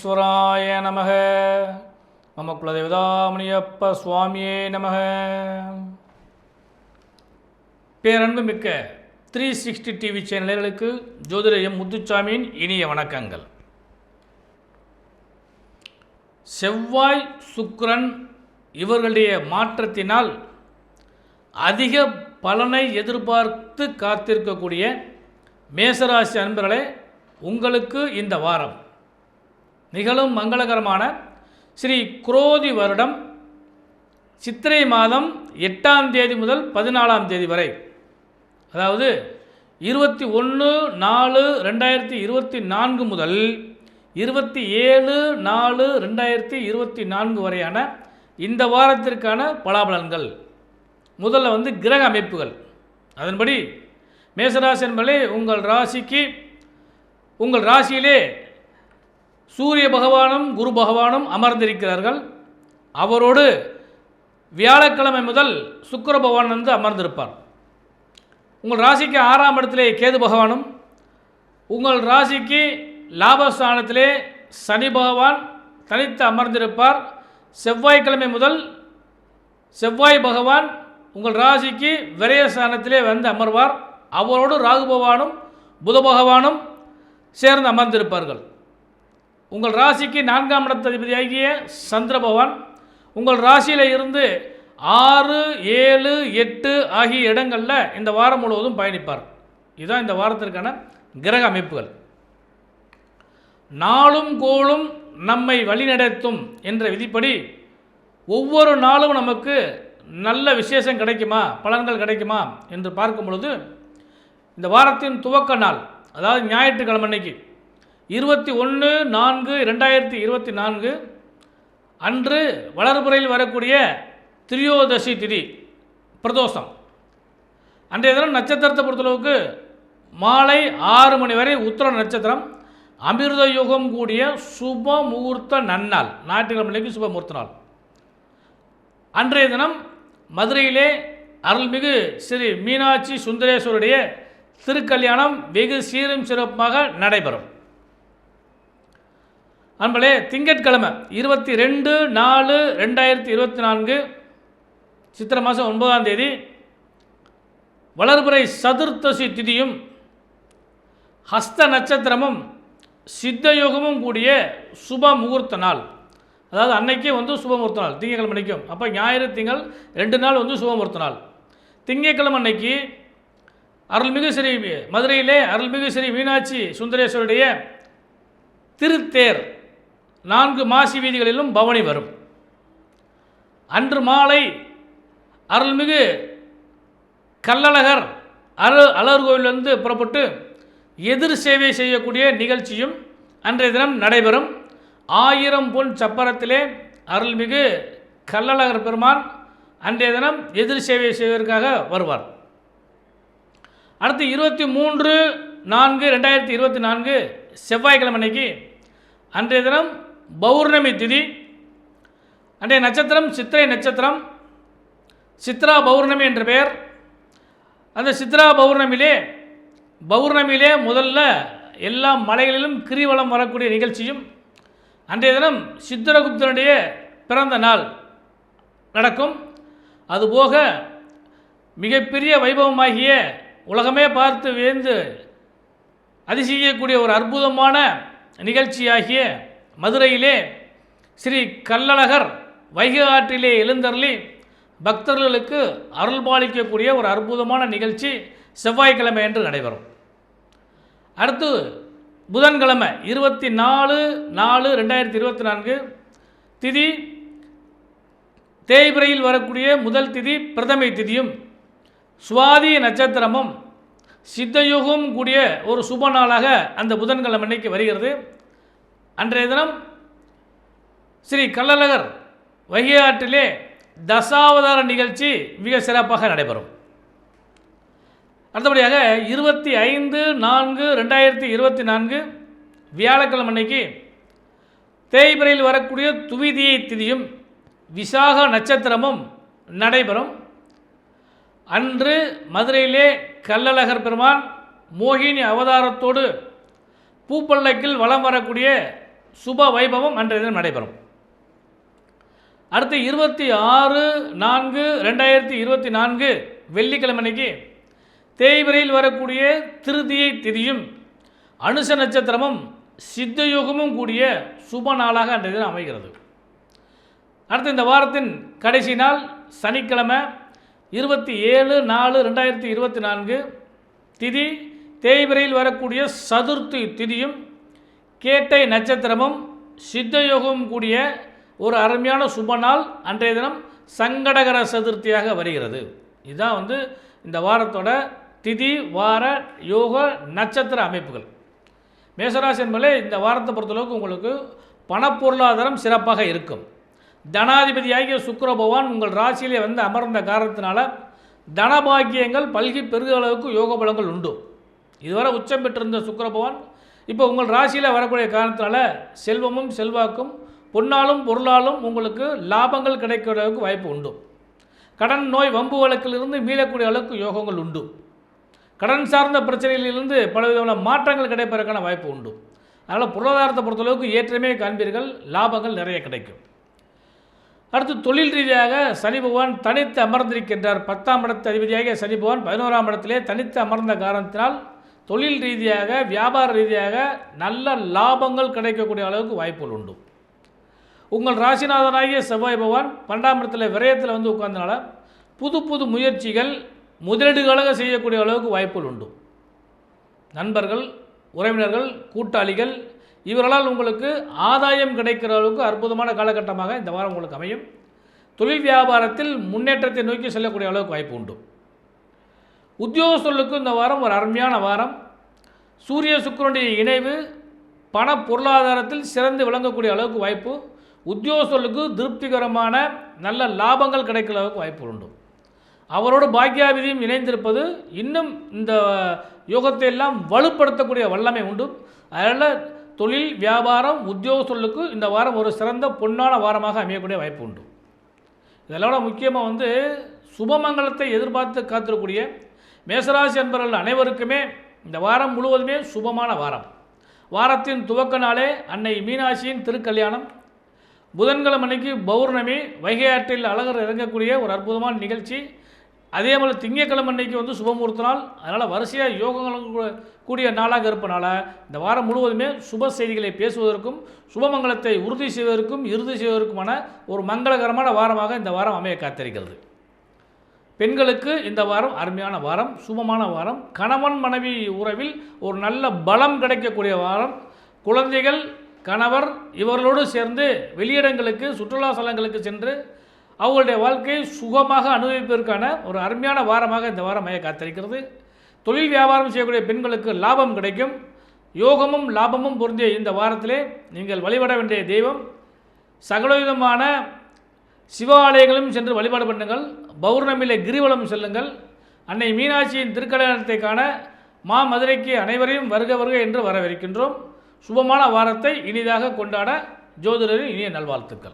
விக்னேஸ்வராய நமக. மம குலதேவதாமணியப்ப சுவாமியே நமக. பேரன்பு மிக்க த்ரீ சிக்ஸ்டி டிவி சேனல்களுக்கு ஜோதிட முத்துச்சாமியின் இனிய வணக்கங்கள். செவ்வாய் சுக்ரன் இவர்களுடைய மாற்றத்தினால் அதிக பலனை எதிர்பார்த்து காத்திருக்கக்கூடிய மேசராசி அன்பர்களே உங்களுக்கு இந்த வாரம் நிகழும் மங்களகரமான ஸ்ரீ குரோதி வருடம் சித்திரை மாதம் எட்டாம் தேதி முதல் பதினாலாம் தேதி வரை. அதாவது இருபத்தி ஒன்று நாலு ரெண்டாயிரத்தி இருபத்தி நான்கு முதல் இருபத்தி ஏழு நாலு ரெண்டாயிரத்தி இருபத்தி நான்கு வரையான இந்த வாரத்திற்கான பலாபலன்கள். முதல்ல வந்து கிரக அமைப்புகள். அதன்படி மேசராசி என்பதே உங்கள் ராசிக்கு உங்கள் ராசியிலே சூரிய பகவானும் குரு பகவானும் அமர்ந்திருக்கிறார்கள். அவரோடு வியாழக்கிழமை முதல் சுக்கர பகவான் வந்து அமர்ந்திருப்பார். உங்கள் ராசிக்கு ஆறாம் இடத்திலே கேது பகவானும் உங்கள் ராசிக்கு லாபஸ்தானத்திலே சனி பகவான் தனித்து அமர்ந்திருப்பார். செவ்வாய்க்கிழமை முதல் செவ்வாய் பகவான் உங்கள் ராசிக்கு விரயஸ்தானத்திலே வந்து அமர்வார். அவரோடு ராகு பகவானும் புத பகவானும் சேர்ந்து அமர்ந்திருப்பார்கள். உங்கள் ராசிக்கு நான்காம் இடத்ததிபதியாகிய சந்திர பகவான் உங்கள் ராசியில் இருந்து ஆறு ஏழு எட்டு ஆகிய இடங்களில் இந்த வாரம் முழுவதும் பயணிப்பார். இதுதான் இந்த வாரத்திற்கான கிரக அமைப்புகள். நாளும் கோளும் நம்மை வழிநடத்தும் என்ற விதிப்படி ஒவ்வொரு நாளும் நமக்கு நல்ல விசேஷம் கிடைக்குமா பலன்கள் கிடைக்குமா என்று பார்க்கும் பொழுது இந்த வாரத்தின் துவக்க நாள் அதாவது ஞாயிற்றுக்கிழமை அன்னைக்கு இருபத்தி ஒன்று நான்கு ரெண்டாயிரத்தி இருபத்தி நான்கு அன்று வளர்புறையில் வரக்கூடிய திரியோதசி திதி பிரதோஷம். அன்றைய தினம் நட்சத்திரத்தை பொறுத்தளவுக்கு மாலை ஆறு மணி வரை உத்தர நட்சத்திரம் அமிர்த யுகம் கூடிய சுப முகூர்த்த நன்னாள் ஞாயிற்றுக்கிழமைக்கு சுப முகூர்த்த நாள். அன்றைய தினம் மதுரையிலே அருள்மிகு ஸ்ரீ மீனாட்சி சுந்தரேஸ்வருடைய திருக்கல்யாணம் வெகு சீரும் சிறப்பாக நடைபெறும். அன்பளே திங்கட்கிழமை இருபத்தி ரெண்டு நாலு ரெண்டாயிரத்தி இருபத்தி நான்கு சித்திரை மாதம் ஒன்பதாம் தேதி வளர்புரை சதுர்த்தசி திதியும் ஹஸ்த நட்சத்திரமும் சித்தயோகமும் கூடிய சுப முகூர்த்த நாள். அதாவது அன்னைக்கே வந்து சுப முகூர்த்த நாள் திங்கக்கிழமை அன்னைக்கும். அப்போ ஞாயிறு திங்கள் ரெண்டு நாள் வந்து சுப முகூர்த்த நாள். திங்கட்கிழமை அன்னைக்கு அருள்மிகு ஸ்ரீ மதுரையிலே அருள்மிகு ஸ்ரீ மீனாட்சி சுந்தரேஸ்வருடைய திருத்தேர். நான்கு மாசி வீதிகளிலும் பவனி வரும். அன்று மாலை அருள்மிகு கல்லழகர் அரு அழகர் கோவிலிருந்து புறப்பட்டு எதிர் சேவை செய்யக்கூடிய நிகழ்ச்சியும் அன்றைய தினம் நடைபெறும். ஆயிரம் பொன் சப்பரத்திலே அருள்மிகு கல்லழகர் பெருமான் அன்றைய தினம் எதிர் சேவை செய்வதற்காக வருவார். அடுத்து இருபத்தி மூன்று நான்கு ரெண்டாயிரத்தி இருபத்தி நான்கு செவ்வாய்க்கிழமை அன்னைக்கு அன்றைய தினம் பௌர்ணமி திதி. அன்றைய நட்சத்திரம் சித்திரை நட்சத்திரம். சித்ரா பௌர்ணமி என்ற பெயர். அந்த சித்ரா பௌர்ணமியிலே பௌர்ணமியிலே முதல்ல எல்லா மலைகளிலும் கிரிவலம் வரக்கூடிய நிகழ்ச்சியும் அன்றைய தினம் சித்திரகுப்தனுடைய பிறந்த நாள் நடக்கும். அதுபோக மிகப்பெரிய வைபவமாகிய உலகமே பார்த்து வியந்து அதிசயிக்கக்கூடிய ஒரு அற்புதமான நிகழ்ச்சியாகிய மதுரையிலே ஸ்ரீ கல்லழகர் வைகை ஆற்றிலே எழுந்தருளி பக்தர்களுக்கு அருள்பாலிக்கக்கூடிய ஒரு அற்புதமான நிகழ்ச்சி செவ்வாய்க்கிழமை என்று நடைபெறும். அடுத்து புதன்கிழமை இருபத்தி நாலு நாலு ரெண்டாயிரத்தி இருபத்தி நான்கு திதி தேய்பிரையில் வரக்கூடிய முதல் திதி பிரதமை திதியும் சுவாதி நட்சத்திரமும் சித்தயுகம் கூடிய ஒரு சுப நாளாக அந்த புதன்கிழமை அன்னைக்கு வருகிறது. அன்றைய தினம் ஸ்ரீ கள்ளழகர் வைகை ஆற்றிலே தசாவதார நிகழ்ச்சி மிக சிறப்பாக நடைபெறும். அடுத்தபடியாக இருபத்தி ஐந்து நான்கு ரெண்டாயிரத்தி இருபத்தி நான்கு வியாழக்கிழமை அன்னைக்கு தேய்பிரையில் வரக்கூடிய துவிதியை திதியும் விசாக நட்சத்திரமும் நடைபெறும். அன்று மதுரையிலே கள்ளழகர் பெருமான் மோகினி அவதாரத்தோடு பூப்பல்லக்கில் வலம் வரக்கூடிய சுப வைபவம் அன்றைய தினம் நடைபெறும். அடுத்து இருபத்தி ஆறு நான்கு ரெண்டாயிரத்தி இருபத்தி நான்கு வெள்ளிக்கிழமைக்கு அன்னைக்கு தேய்பிரையில் வரக்கூடிய திருதியை திதியும் அனுச நட்சத்திரமும் சித்தயோகமும் கூடிய சுப நாளாக அன்றைய தினம் அமைகிறது. அடுத்து இந்த வாரத்தின் கடைசி நாள் சனிக்கிழமை இருபத்தி ஏழு நாலு ரெண்டாயிரத்தி இருபத்தி நான்கு திதி தேய்பிரையில் வரக்கூடிய சதுர்த்தி திதியும் கேட்டை நட்சத்திரமும் சித்தயோகமும் கூடிய ஒரு அருமையான சுப நாள் அன்றைய தினம் சங்கடகர சதுர்த்தியாக வருகிறது. இதுதான் வந்து இந்த வாரத்தோட திதி வார யோக நட்சத்திர அமைப்புகள். மேசராசி என்பதே இந்த வாரத்தை பொறுத்தளவுக்கு உங்களுக்கு பணப்பொருளாதாரம் சிறப்பாக இருக்கும். தனாதிபதியாகிய சுக்கர பகவான் உங்கள் ராசியிலே வந்து அமர்ந்த காரணத்தினால தனபாக்கியங்கள் பல்கி பெருக அளவுக்கு யோக பலங்கள் உண்டு. இதுவரை உச்சம் பெற்றிருந்த சுக்கர பகவான் இப்போ உங்கள் ராசியில் வரக்கூடிய காரணத்தினால செல்வமும் செல்வாக்கும் பொன்னாலும் பொருளாலும் உங்களுக்கு லாபங்கள் கிடைக்கிற அளவுக்கு வாய்ப்பு உண்டு. கடன் நோய் வம்பு வழக்கிலிருந்து மீளக்கூடிய அளவுக்கு யோகங்கள் உண்டு. கடன் சார்ந்த பிரச்சனையிலிருந்து பலவிதமான மாற்றங்கள் கிடைப்பதற்கான வாய்ப்பு உண்டு. அதனால் பொருளாதாரத்தை பொறுத்தளவுக்கு ஏற்றமே காண்பீர்கள் லாபங்கள் நிறைய கிடைக்கும். அடுத்து தொழில் ரீதியாக சனி பகவான் தனித்து அமர்ந்திருக்கின்றார். பத்தாம் இடத்து அதிபதியாக சனி பகவான் பதினோராம் இடத்திலே தனித்து அமர்ந்த காரணத்தினால் தொழில் ரீதியாக வியாபார ரீதியாக நல்ல லாபங்கள் கிடைக்கக்கூடிய அளவுக்கு வாய்ப்புகள் உண்டு. உங்கள் ராசிநாதனாகிய செவ்வாய் பகவான் பன்னெண்டாம் இடத்துல விரயத்தில் வந்து உட்கார்ந்தனால புது புது முயற்சிகள் முதலீடுகளாக செய்யக்கூடிய அளவுக்கு வாய்ப்புகள் உண்டு. நண்பர்கள் உறவினர்கள் கூட்டாளிகள் இவர்களால் உங்களுக்கு ஆதாயம் கிடைக்கிற அளவுக்கு அற்புதமான காலகட்டமாக இந்த வாரம் உங்களுக்கு அமையும். தொழில் வியாபாரத்தில் முன்னேற்றத்தை நோக்கி செல்லக்கூடிய அளவுக்கு வாய்ப்பு உண்டு. உத்தியோகஸ்தர்களுக்கு இந்த வாரம் ஒரு அருமையான வாரம். சூரிய சுக்கரனுடைய இணைவு பண பொருளாதாரத்தில் சிறந்து விளங்கக்கூடிய அளவுக்கு வாய்ப்பு. உத்தியோகஸ்தர்களுக்கு திருப்திகரமான நல்ல லாபங்கள் கிடைக்கிற அளவுக்கு வாய்ப்பு உண்டு. அவரோடு பாக்கியாவிதியும் இணைந்திருப்பது இன்னும் இந்த யோகத்தை எல்லாம் வலுப்படுத்தக்கூடிய வல்லமை உண்டு. அதனால் தொழில் வியாபாரம் உத்தியோகஸ்தர்களுக்கு இந்த வாரம் ஒரு சிறந்த பொன்னான வாரமாக அமையக்கூடிய வாய்ப்பு உண்டு. இதெல்லாம் முக்கியமாக வந்து சுபமங்கலத்தை எதிர்பார்த்து காத்திருக்கூடிய மேசராசி அன்பர்கள் அனைவருக்குமே இந்த வாரம் முழுவதுமே சுபமான வாரம். வாரத்தின் துவக்க நாளே அன்னை மீனாட்சியின் திருக்கல்யாணம். புதன்கிழமை அன்னைக்கு பௌர்ணமி வைகை ஆற்றில் அழகர் இறங்கக்கூடிய ஒரு அற்புதமான நிகழ்ச்சி. அதே போல் திங்கக்கிழமை அன்னைக்கு வந்து சுபமுகூர்த்த நாள். அதனால் வரிசையாக யோகங்களும் கூடிய நாளாக இருப்பனால இந்த வாரம் முழுவதுமே சுப செய்திகளை பேசுவதற்கும் சுபமங்கலத்தை உறுதி செய்வதற்கும் இறுதி செய்வதற்குமான ஒரு மங்களகரமான வாரமாக இந்த வாரம் அமைய காத்திருக்கிறது. பெண்களுக்கு இந்த வாரம் அருமையான வாரம் சுபமான வாரம். கணவன் மனைவி உறவில் ஒரு நல்ல பலம் கிடைக்கக்கூடிய வாரம். குழந்தைகள் கணவர் இவர்களோடு சேர்ந்து வெளியிடங்களுக்கு சுற்றுலா ஸ்தலங்களுக்கு சென்று அவங்களுடைய வாழ்க்கையை சுகமாக அனுபவிப்பதற்கான ஒரு அருமையான வாரமாக இந்த வாரம் மைய காத்திருக்கிறது. தொழில் வியாபாரம் செய்யக்கூடிய பெண்களுக்கு லாபம் கிடைக்கும். யோகமும் லாபமும் பொருந்திய இந்த வாரத்திலே நீங்கள் வழிபட வேண்டிய தெய்வம். சகலவிதமான சிவாலயங்களும் சென்று வழிபாடு பண்ணுங்கள். பௌர்ணமியில் கிரிவலம் செல்லுங்கள். அன்னை மீனாட்சியின் திருக்கல்யாணத்தை காண மா மதுரைக்கு அனைவரையும் வருக வருக என்று வரவேற்கின்றோம். சுபமான வாரத்தை இனிதாக கொண்டாட ஜோதிடரின் இனிய நல்வாழ்த்துக்கள்.